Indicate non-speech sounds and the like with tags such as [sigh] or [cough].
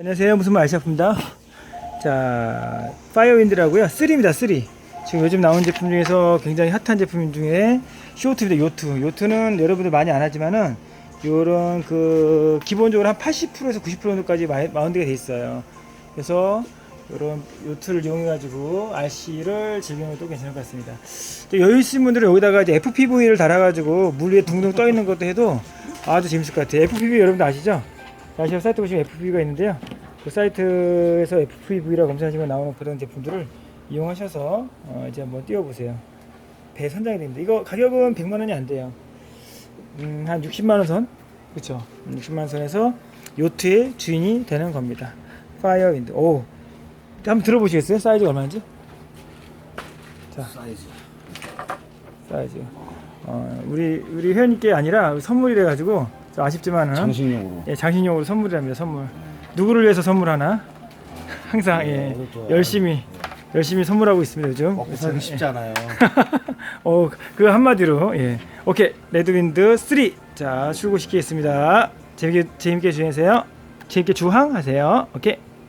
안녕하세요. 무슨 말 아시아프입니다. 자, 파이어윈드라고요. 3입니다. 3. 지금 요즘 나온 제품 중에서 굉장히 핫한 제품 중에 쇼트입니다. 요트. 요트는 여러분들 많이 안 하지만은 요런 그 기본적으로 한 80%에서 90% 정도까지 마- 마운드가 돼 있어요. 그래서 요런 요트를 이용해 가지고 RC를 즐기는 것도 괜찮을 것 같습니다. 또 여유 있으신 분들은 여기다가 이제 FPV를 달아 가지고 물 위에 둥둥 떠 있는 것도 해도 아주 재밌을 것 같아요. FPV 여러분들 아시죠? 아시아 사이트 보시면 FPV가 있는데요. 그 사이트에서 FPV라고 검색하시면 나오는 그런 제품들을 이용하셔서 어, 이제 한번 띄워보세요. 배 선장이 됩니다. 이거 가격은 100만 원이 안 돼요. 음, 한 60만 원 선? 그쵸. 60만 원 선에서 요트의 주인이 되는 겁니다. 파이어윈드. 오. 한번 들어보시겠어요? 사이즈가 얼마인지? 자, 사이즈. 사이즈. 어, 우리, 우리 회원님께 아니라 선물이라 가지고 좀 아쉽지만은. 장식용으로. 예, 장신용으로 선물이랍니다. 선물. 누구를 위해서 선물하나? [laughs] 항상 예, 네, 그렇죠. 열심히 열심히 선물하고 있습니다 요즘. 먹고 살기 쉽지 않아요. [laughs] 어, 그 한마디로 예. 오케이 레드윈드 3. 자 출고시키겠습니다. 재밌게 재밌게 주행하세요. 재밌게 주항하세요. 오케이.